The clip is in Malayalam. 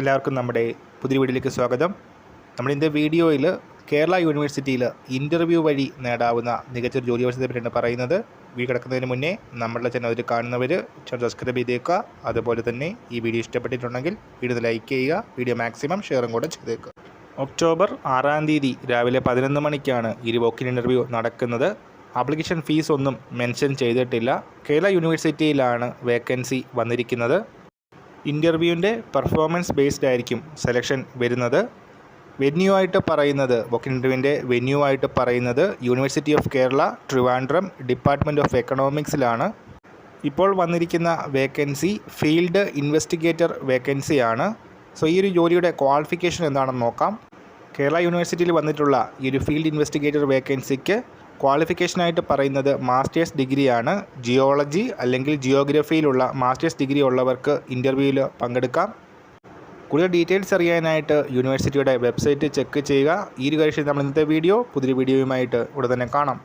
എല്ലാവർക്കും നമ്മുടെ പുതിയ വീഡിയോയിലേക്ക് സ്വാഗതം. നമ്മൾ ഇന്നത്തെ വീഡിയോയിൽ കേരള യൂണിവേഴ്സിറ്റിയിൽ ഇന്റർവ്യൂ വഴി നേടാവുന്ന മികച്ചൊരു ജോലി അവസരത്തെ പറ്റിയാണ് പറയുന്നത്. വീഡിയോ കിടക്കുന്നതിന് മുന്നേ നമ്മളുടെ ചാനൽ കാണുന്നവർ ചാനൽ സബ്സ്ക്രൈബ് ചെയ്തേക്കുക. അതുപോലെ തന്നെ ഈ വീഡിയോ ഇഷ്ടപ്പെട്ടിട്ടുണ്ടെങ്കിൽ വീഡിയോ ലൈക്ക് ചെയ്യുക. വീഡിയോ മാക്സിമം ഷെയറും കൂടെ ചെയ്തേക്കുക. ഒക്ടോബർ ആറാം തീയതി രാവിലെ പതിനൊന്ന് മണിക്കാണ് ഈ വോക്കിൻ ഇന്റർവ്യൂ നടക്കുന്നത്. ആപ്ലിക്കേഷൻ ഫീസ് ഒന്നും മെൻഷൻ ചെയ്തിട്ടില്ല. കേരള യൂണിവേഴ്സിറ്റിയിലാണ് വേക്കൻസി വന്നിരിക്കുന്നത്. ഇന്റർവ്യൂവിന്റെ പെർഫോമൻസ് ബേസ്ഡ് ആയിരിക്കും സെലക്ഷൻ വരുന്നത്. വെന്യൂ ആയിട്ട് പറയുന്നത് വോക്ക് ഇന്റർവ്യൂവിന്റെ വെന്യൂ ആയിട്ട് പറയുന്നത് university of Kerala Trivandrum department of എക്കണോമിക്സിലാണ് ഇപ്പോൾ വന്നിരിക്കുന്ന വേക്കൻസി ഫീൽഡ് ഇൻവെസ്റ്റിഗേറ്റർ വേക്കൻസിയാണ് സോ ഈ ഒരു ജോലിയുടെ ക്വാളിഫിക്കേഷൻ എന്താണെന്ന് നോക്കാം. കേരള യൂണിവേഴ്സിറ്റിയിൽ വന്നിട്ടുള്ള ഈ ഒരു ഫീൽഡ് ഇൻവെസ്റ്റിഗേറ്റർ വേക്കൻസിക്ക് ക്വാളിഫിക്കേഷനായിട്ട് പറയുന്നത് മാസ്റ്റേഴ്സ് ഡിഗ്രിയാണ്. ജിയോളജി അല്ലെങ്കിൽ ജിയോഗ്രഫിയിലുള്ള മാസ്റ്റേഴ്സ് ഡിഗ്രി ഉള്ളവർക്ക് ഇന്റർവ്യൂവിൽ പങ്കെടുക്കാം. കൂടുതൽ ഡീറ്റെയിൽസ് അറിയാനായിട്ട് യൂണിവേഴ്സിറ്റിയുടെ വെബ്സൈറ്റ് ചെക്ക് ചെയ്യുക. ഈ ഒരു കാര്യം നമ്മൾ ഇന്നത്തെ വീഡിയോ പുതിയ വീഡിയോയുമായിട്ട് ഉടൻ തന്നെ കാണാം.